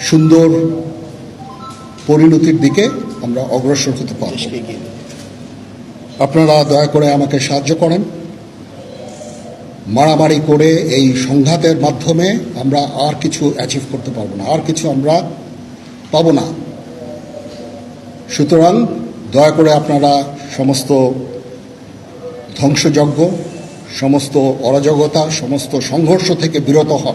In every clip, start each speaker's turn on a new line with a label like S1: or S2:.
S1: সুন্দর পরিণতির দিকে আমরা অগ্রসর হতে পারব। আপনারা দয়া করে আমাকে সাহায্য করেন। মারামারি করে এই সংঘাতের মাধ্যমে আমরা আর কিছু অ্যাচিভ করতে পারব না আর কিছু আমরা পাবো না। সুতরাং দয়া করে আপনারা সমস্ত ধ্বংসযজ্ঞ সমস্ত অরাজকতা সমস্ত সংঘর্ষ থেকে বিরত হন।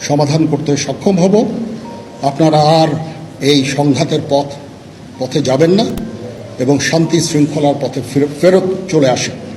S1: সমাধান করতে সক্ষম হব। আপনারা আর এই সংঘাতের পথ, পথে যাবেন না এবং শান্তি শৃঙ্খলার পথে ফেরত চলে আসেন।